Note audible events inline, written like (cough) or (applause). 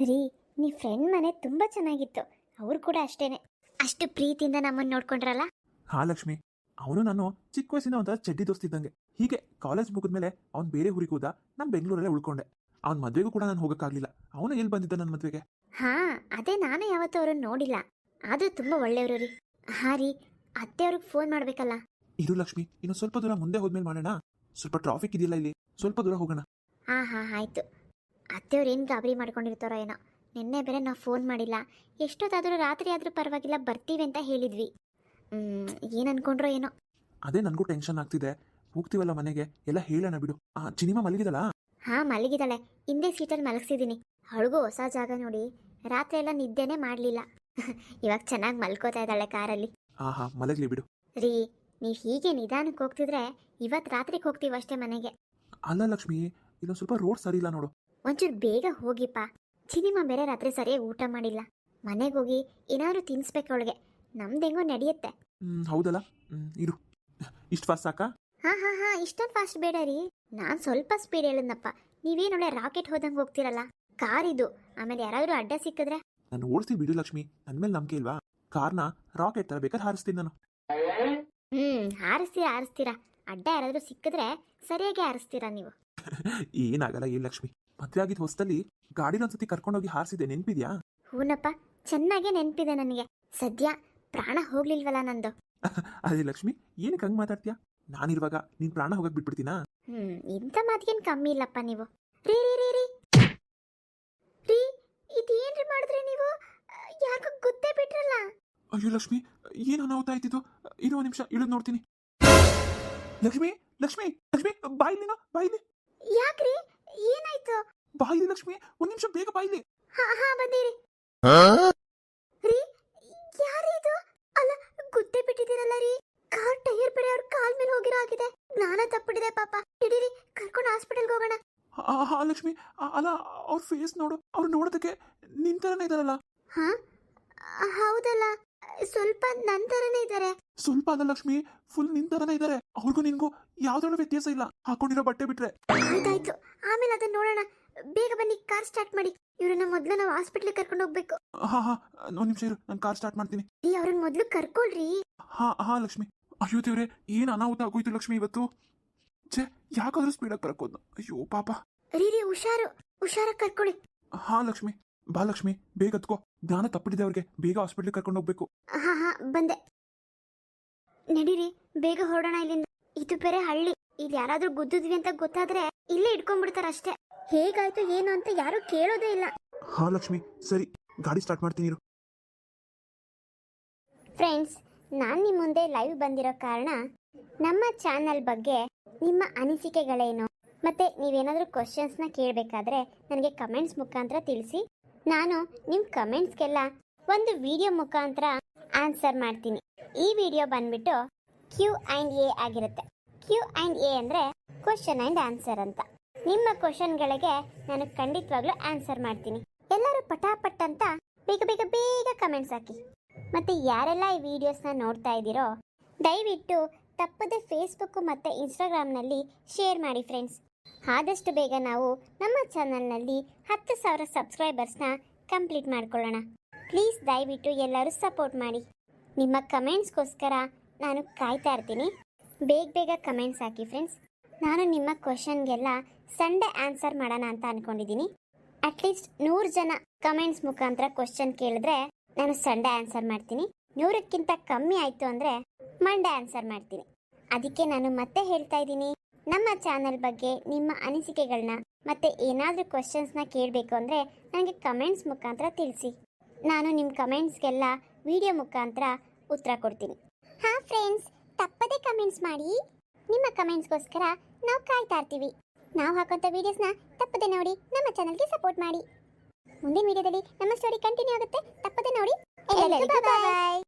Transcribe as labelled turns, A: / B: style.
A: ರೀ ನೀ ಫ್ರೆಂಡ್ ಮನೆ ತುಂಬಾ ಚೆನ್ನಾಗಿತ್ತು. ಅವ್ರು ಕೂಡ ಅಷ್ಟೇನೆ. ಅಷ್ಟು ಪ್ರೀತಿಯಿಂದ ನಮ್ಮನ್ನ ನೋಡ್ಕೊಂಡ್ರಲ್ಲ?
B: ಹಾ ಲಕ್ಷ್ಮಿ. ಅವನು ನಾನು ಚಿಕ್ಕ ವಯಸ್ಸಿನ ಒಂಥರ ಚಡ್ಡಿ ದೋಸ್ತಿದ್ದಂಗೆ ಹೀಗೆ ಕಾಲೇಜ್ ಮುಗಿದ್ಮೇಲೆ ಅವ್ನ್ ಬೇರೆ ಊರಿಗೆ ಹೋದ ನಾನು ಬೆಂಗಳೂರಲ್ಲೇ ಉಳ್ಕೊಂಡೆ. ಅವ್ನ ಮದ್ವೆಗೂ ಕೂಡ ನಾನು ಹೋಗೋಕ್ಕಾಗಲಿಲ್ಲ. ಅವನು ಎಲ್ಲಿ ಬಂದಿದ್ದ ನನ್ನ ಮದ್ವೆಗೆ?
A: ಹಾ ಅದೇ ನಾನು ಯಾವತ್ತೂ ಅವ್ರನ್ನ ನೋಡಿಲ್ಲ. ಆದ್ರೂ ತುಂಬಾ ಒಳ್ಳೆಯವರು ರೀ. ಹಾ ರೀ ಅತ್ತೆಯವ್ರಿಗೆ ಫೋನ್ ಮಾಡಬೇಕಲ್ಲ?
B: ಇರು ಲಕ್ಷ್ಮಿ ಇನ್ನು ಸ್ವಲ್ಪ ದೂರ ಮುಂದೆ ಹೋದ್ಮೇಲೆ ಮಾಡೋಣ. ಸ್ವಲ್ಪ ಟ್ರಾಫಿಕ್ ಇದೆಯಲ್ಲ ಇಲ್ಲಿ. ಸ್ವಲ್ಪ ದೂರ ಹೋಗೋಣ.
A: ಹಾ ಹಾ ಆಯಿತು. ಅತ್ತೆಯವ್ರು ಏನು ಗಾಬರಿ ಮಾಡ್ಕೊಂಡಿರ್ತಾರೋ ಏನೋ. ನಿನ್ನೆ ಬೇರೆ ನಾವು ಫೋನ್ ಮಾಡಿಲ್ಲ. ಎಷ್ಟೊತ್ತಾದರೂ ರಾತ್ರಿ ಆದರೂ ಪರವಾಗಿಲ್ಲ ಬರ್ತೀವಿ ಅಂತ ಹೇಳಿದ್ವಿ. ಏನು ಅನ್ಕೊಂಡ್ರೋ ಏನೋ.
B: ಅದೇ ನನಗೂ ಟೆನ್ಷನ್ ಆಗ್ತಿದೆ. ಹೋಗ್ತೀವಲ್ಲ ಮನೆಗೆ? ಎಲ್ಲ ಹೇಳೋಣ ಬಿಡು. ಆ ಚಿನಿಮಾ ಮಲಗಿದಲ್ಲ
A: ಹಾ ಮಲಗಿದಾಳೆ. ಹಿಂದೆ ಸೀಟಲ್ಲಿ ಮಲಗಿಸಿದ್ದೀನಿ ಅವಳಿಗೂ ಹೊಸ ಜಾಗ ನೋಡಿ. ರಾತ್ರಿ ಎಲ್ಲ ನಿದ್ದೆನೇ ಮಾಡಲಿಲ್ಲ. (laughs) ಇವಾಗ ಚೆನ್ನಾಗಿ ಮಲ್ಕೋತಾ ಇದ್ದಾಳೆ ಕಾರಲ್ಲಿ.
B: ಹಾ ಹಾ ಮಲಗ್ಲಿ ಬಿಡು.
A: ರೀ ನೀವು ಹೀಗೆ ನಿಧಾನಕ್ಕೆ ಹೋಗ್ತಿದ್ರೆ ಇವತ್ತು ರಾತ್ರಿಗೆ ಹೋಗ್ತೀವಷ್ಟೇ ಮನೆಗೆ.
B: ಅಲ್ಲ ಲಕ್ಷ್ಮಿ ಇಲ್ಲೊಂದು ಸ್ವಲ್ಪ ರೋಡ್ ಸರಿ ಇಲ್ಲ ನೋಡು.
A: ಒಂಚೂರು ಬೇಗ ಹೋಗಿಪ್ಪ. ಸಿನಿಮಾ ಬೇರೆ ರಾತ್ರಿ ಸರಿಯಾಗಿ ಊಟ ಮಾಡಿಲ್ಲ. ಮನೆಗೆ ಹೋಗಿ ಏನಾದ್ರು ತಿನ್ಸ್ಬೇಕು ಅವಳಿಗೆ. ನಮ್ದು ಹೆಂಗೋ ನಡೆಯುತ್ತೆ.
B: ಹ್ಮ್ ಹೌದಲ್ಲ? ಹ್ಮ್ ಇರು. ಇಷ್ಟು ಫಾಸ್ಟ್ ಸಾಕಾ?
A: ಹಾ ಹಾ ಹಾ ಇಷ್ಟೊಂದು ಫಾಸ್ಟ್ ಬೇಡ ರೀ. ನಾನು ಸ್ವಲ್ಪ ಸ್ಪೀಡ್ ಹೇಳಿದ್ನಪ್ಪ. ನೀವೇನೊಳ್ಳೆ ರಾಕೆಟ್ ಹೋದಂಗೆ ಹೋಗ್ತಿರಲ್ಲ? ಕಾರ್ ಇದು. ಆಮೇಲೆ ಯಾರಾದರೂ ಅಡ್ಡ ಸಿಕ್ಕಿದ್ರೆ?
B: ನಾನು ಓಡಿಸಿ ಬಿಡು ಲಕ್ಷ್ಮಿ. ನನ್ನ ಮೇಲೆ ನಂಬಿಕೆ ಇಲ್ವಾ? ಕಾರ್ನ ರಾಕೆಟ್ ತರ ಬೇಕಾದ್ರೆ ಹಾರಿಸ್ತೀನಿ ನಾನು.
A: ಹ್ಮ್ ಹಾರಿಸ್ತೀರಾ ಹಾರಿಸ್ತೀರಾ. ಅಡ್ಡ ಯಾರಾದರೂ ಸಿಕ್ಕಿದ್ರೆ ಸರಿಯಾಗಿ ಹಾರಿಸ್ತೀರಾ ನೀವು. (laughs)
B: ಏನಾಗಲ್ಲ ಏನ್ ಲಕ್ಷ್ಮಿ. ಮದ್ವೆ ಆಗಿದ್ ಹೊಸದಲ್ಲಿ ಗಾಡಿನೊಂದ್ಸತಿ ಕರ್ಕೊಂಡೋಗಿ ಹಾರಿಸಿದೆ ನೆನ್ಪಿದ್ಯಾ?
A: ಹೂನಪ್ಪ ಚೆನ್ನಾಗೇ ನೆನಪಿದೆ ನನಗೆ. ಸದ್ಯ ಪ್ರಾಣ ಹೋಗ್ಲಿಲ್ವಲ್ಲ ನಂದು. (laughs)
B: ಅದೇ ಲಕ್ಷ್ಮಿ ಏನಕ್ಕೆ ಹಂಗ್ ಮಾತಾಡ್ತೀಯಾ? ನಾನಿರುವಾಗ ನಿನ್ ಪ್ರಾಣ ಹೋಗಕ್ ಬಿಟ್ಬಿಡ್ತೀನಾ?
A: ಹ್ಮ್ ಇಂಥ ಮಾತಿಗೇನ್ ಕಮ್ಮಿ ಇಲ್ಲಪ್ಪ ನೀವು. ರೀ ರೀ ರೀ ರೀ. ರೀ ಇದೇನ್ರಿ ಮಾಡಿದ್ರಿ ನೀವು? ಯಾಕೋ ಗೊತ್ತೇ ಬಿಟ್ರಲ್ಲ.
B: ಅಯ್ಯೋ ಲಕ್ಷ್ಮಿ ಏನು ಅನಾಹುತ ಆಯ್ತಿದ್ದು ಇರೋ ನಿಮಿಷ ಇಳಿದು ನೋಡ್ತೀನಿ. ಲಕ್ಷ್ಮಿ ಲಕ್ಷ್ಮಿ ಲಕ್ಷ್ಮಿ ಬಾಯಿಲಿನ ಬಾಯಿಲಿ
A: ಯಾಕ್ರಿ? ಏನಾಯ್ತು?
B: ಬಾಯಿಲಿ ಲಕ್ಷ್ಮಿ ಒಂದ್ ನಿಮಿಷ ಬೇಗ ಬಾಯಿಲಿ.
A: ಹಾ ಹಾ ಬಂದಿರಿ. ರೀ ಯಾರಿದು ಅಲ್ಲ ಗುದ್ದೆ ಬಿಟ್ಟಿದ್ದೀರಲ್ಲ ರೀ? ಕಾರ್ ಟೈರ್ ಬೇರೆ ಅವ್ರ ಕಾಲ್ ಮೇಲೆ ಹೋಗಿರೋ ಆಗಿದೆ. ಜ್ಞಾನ ತಪ್ಪಿಡಿದೆ ಪಾಪ. ಹಿಡೀರಿ ಕರ್ಕೊಂಡು ಹಾಸ್ಪಿಟಲ್ಗೆ ಹೋಗೋಣ.
B: ಹಾ ಹಾ ಲಕ್ಷ್ಮಿ ಆ, ಅಲ್ಲ ಅವ್ರ ಫೇಸ್ ನೋಡು. ಅವ್ರು ನೋಡೋದಕ್ಕೆ ನಿನ್ ತರನೇ ಇದಾರಲ್ಲ.
A: ಹಾ? ಹೌದಲ್ಲ. ಸ್ವಲ್ಪ ನಂತರನೇ ಇದ್ದಾರೆ
B: ಸ್ವಲ್ಪ ಅಲ್ಲ ಲಕ್ಷ್ಮಿ ಫುಲ್ ನಿನ್ ತರನೇ ಇದಾರೆ. ಅವ್ರಿಗೂ ನಿನ್ಗೂ ಯಾವ್ದ್ರಲ್ಲೂ ವ್ಯತ್ಯಾಸ ಇಲ್ಲ. ಹಾಕೊಂಡಿರೋ ಬಟ್ಟೆ ಬಿಟ್ರೆ.
A: ಆಯ್ತಾಯ್ತು. ಆಮೇಲೆ ಅದನ್ನ ನೋಡೋಣ. ಬೇಗ ಬನ್ನಿ ಕಾರ್ ಸ್ಟಾರ್ಟ್ ಮಾಡಿ. ಇವ್ರನ್ನ ಮೊದ್ಲು ನಾವು ಹಾಸ್ಪಿಟ್ಲಿಗೆ ಕರ್ಕೊಂಡು ಹೋಗ್ಬೇಕು.
B: ಹಾ ಹಾ. ಒಂದ್ ನಿಮಿಷ ಇರು ನಾನು ಕಾರ್ ಸ್ಟಾರ್ಟ್ ಮಾಡ್ತೀನಿ.
A: ರೀ ಅವ್ರನ್ನ ಮೊದ್ಲು ಕರ್ಕೊಳ್ರಿ.
B: ಹಾ ಹಾ ಲಕ್ಷ್ಮಿ. ಅಯ್ಯೋ ದೇವ್ರೆ ಏನ್ ಅನಾಹುತ ಆಗೋಯ್ತು ಲಕ್ಷ್ಮಿ ಇವತ್ತು? ಛೇ ಯಾಕಾದ್ರೂ ಸ್ಪೀಡಾಗಿ ಬರಕೋದ್ನ ಅಯ್ಯೋ ಪಾಪ.
A: ರೀ ರೀ ಹುಷಾರು. ಹುಷಾರಾಗಿ ಕರ್ಕೊಳ್ಳಿ.
B: ಹಾ ಲಕ್ಷ್ಮಿ. ಬಾ ಲಕ್ಷ್ಮಿ. ಬೇಗ ಹತ್ಕೋ ಜ್ಞಾನ ತಪ್ಪಿಡಿದೆ ಅವ್ರಿಗೆ. ಬೇಗ ಹಾಸ್ಪಿಟ್ಲಿಗೆ ಕರ್ಕೊಂಡು ಹೋಗ್ಬೇಕು.
A: ಹಾ ಹಾ ಬಂದೆ. ನಡೀರಿ. ಬೇಗ ಹೊರಡೋಣ ಇಲ್ಲಿಂದ. ಇದು ಬೇರೆ ಹಳ್ಳಿ. ಇಲ್ಲಿ ಯಾರಾದ್ರೂ ಗುದ್ದಿದ್ವಿ ಅಂತ ಗೊತ್ತಾದ್ರೆ ಇಲ್ಲೇ ಇಟ್ಕೊಂಡ್ಬಿಡ್ತಾರ ಅಷ್ಟೇ. ಹೇಗಾಯ್ತು ಏನು ಅಂತ ಯಾರು ಕೇಳೋದೇ ಇಲ್ಲ.
B: ಹಾ ಲಕ್ಷ್ಮಿ. ಸರಿ ಗಾಡಿ ಸ್ಟಾರ್ಟ್ ಮಾಡ್ತೀನಿ ಇರು.
A: ಫ್ರೆಂಡ್ಸ್ ನಾನು ನಿಮ್ಮ ಮುಂದೆ ಲೈವ್ ಬಂದಿರೋ ಕಾರಣ ನಮ್ಮ ಚಾನಲ್ ಬಗ್ಗೆ ನಿಮ್ಮ ಅನಿಸಿಕೆಗಳೇನು? ಮತ್ತೆ ನೀವೇನಾದರೂ ಕ್ವಶನ್ಸ್ನ ಕೇಳಬೇಕಾದ್ರೆ ನನಗೆ ಕಮೆಂಟ್ಸ್ ಮುಖಾಂತರ ತಿಳಿಸಿ. ನಾನು ನಿಮ್ಮ ಕಮೆಂಟ್ಸ್ಗೆಲ್ಲ ಒಂದು ವಿಡಿಯೋ ಮುಖಾಂತರ ಆನ್ಸರ್ ಮಾಡ್ತೀನಿ. ಈ ವಿಡಿಯೋ ಬಂದ್ಬಿಟ್ಟು ಕ್ಯೂ ಆ್ಯಂಡ್ ಎ ಆಗಿರುತ್ತೆ. ಕ್ಯೂ ಆ್ಯಂಡ್ ಎ ಅಂದರೆ ಕ್ವಶನ್ ಆ್ಯಂಡ್ ಆನ್ಸರ್ ಅಂತ. ನಿಮ್ಮ ಕ್ವಶನ್ಗಳಿಗೆ ನಾನು ಖಂಡಿತವಾಗ್ಲೂ ಆನ್ಸರ್ ಮಾಡ್ತೀನಿ. ಎಲ್ಲರೂ ಪಟಾಪಟ್ ಅಂತ ಬೇಗ ಬೇಗ ಬೇಗ ಕಮೆಂಟ್ಸ್ ಹಾಕಿ. ಮತ್ತು ಯಾರೆಲ್ಲ ಈ ವಿಡಿಯೋಸ್ನ ನೋಡ್ತಾ ಇದ್ದೀರೋ, ದಯವಿಟ್ಟು ತಪ್ಪದೆ ಫೇಸ್ಬುಕ್ಕು ಮತ್ತು ಇನ್ಸ್ಟಾಗ್ರಾಮ್ನಲ್ಲಿ ಶೇರ್ ಮಾಡಿ ಫ್ರೆಂಡ್ಸ್ ಆದಷ್ಟು ಬೇಗ ನಾವು ನಮ್ಮ ಚಾನಲ್ನಲ್ಲಿ ಹತ್ತು ಸಾವಿರ ಸಬ್ಸ್ಕ್ರೈಬರ್ಸ್ನ ಕಂಪ್ಲೀಟ್ ಮಾಡ್ಕೊಳ್ಳೋಣ. ಪ್ಲೀಸ್ ದಯವಿಟ್ಟು ಎಲ್ಲರೂ ಸಪೋರ್ಟ್ ಮಾಡಿ. ನಿಮ್ಮ ಕಮೆಂಟ್ಸ್ಗೋಸ್ಕರ ನಾನು ಕಾಯ್ತಾ ಇರ್ತೀನಿ. ಬೇಗ ಬೇಗ ಕಮೆಂಟ್ಸ್ ಹಾಕಿ ಫ್ರೆಂಡ್ಸ್ ನಾನು ನಿಮ್ಮ ಕ್ವಶನ್ಗೆಲ್ಲ ಸಂಡೇ ಆನ್ಸರ್ ಮಾಡೋಣ ಅಂತ ಅಂದ್ಕೊಂಡಿದ್ದೀನಿ ಅಟ್ಲೀಸ್ಟ್ ನೂರು ಜನ ಕಮೆಂಟ್ಸ್ ಮುಖಾಂತರ ಕ್ವಶನ್ ಕೇಳಿದ್ರೆ ನಾನು ಸಂಡೇ ಆನ್ಸರ್ ಮಾಡ್ತೀನಿ. ನೂರಕ್ಕಿಂತ ಕಮ್ಮಿ ಆಯಿತು ಅಂದರೆ ಮಂಡೇ ಆನ್ಸರ್ ಮಾಡ್ತೀನಿ. ಅದಕ್ಕೆ ನಾನು ಮತ್ತೆ ಹೇಳ್ತಾ ಇದ್ದೀನಿ. ನಮ್ಮ ಚಾನಲ್ ಬಗ್ಗೆ ನಿಮ್ಮ ಅನಿಸಿಕೆಗಳನ್ನ ಮತ್ತೆ ಏನಾದರೂ ಕ್ವಶನ್ಸ್ನ ಕೇಳಬೇಕು ಅಂದರೆ ನನಗೆ ಕಮೆಂಟ್ಸ್ ಮುಖಾಂತರ ತಿಳಿಸಿ. ನಾನು ನಿಮ್ಮ ಕಮೆಂಟ್ಸ್ಗೆಲ್ಲ ವಿಡಿಯೋ ಮುಖಾಂತರ ಉತ್ತರ ಕೊಡ್ತೀನಿ. ಹಾಂ ಫ್ರೆಂಡ್ಸ್ ತಪ್ಪದೆ ಕಮೆಂಟ್ಸ್ ಮಾಡಿ. ನಿಮ್ಮ ಕಮೆಂಟ್ಸ್ಗೋಸ್ಕರ ನಾವು ಕಾಯ್ತಾ ಇರ್ತೀವಿ. ನಾವು ಹಾಕೋಂಥ ವೀಡಿಯೋಸ್ನ ತಪ್ಪದೆ ನೋಡಿ ನಮ್ಮ ಚಾನಲ್ಗೆ ಸಪೋರ್ಟ್ ಮಾಡಿ. ಮುಂದಿನ ವಿಡಿಯೋದಲ್ಲಿ ನಮ್ಮ ಸ್ಟೋರಿ ಕಂಟಿನ್ಯೂ ಆಗುತ್ತೆ. ತಪ್ಪದೆ ನೋಡಿ. ಎಲ್ಲರಿಗೂ ಬಾಯ್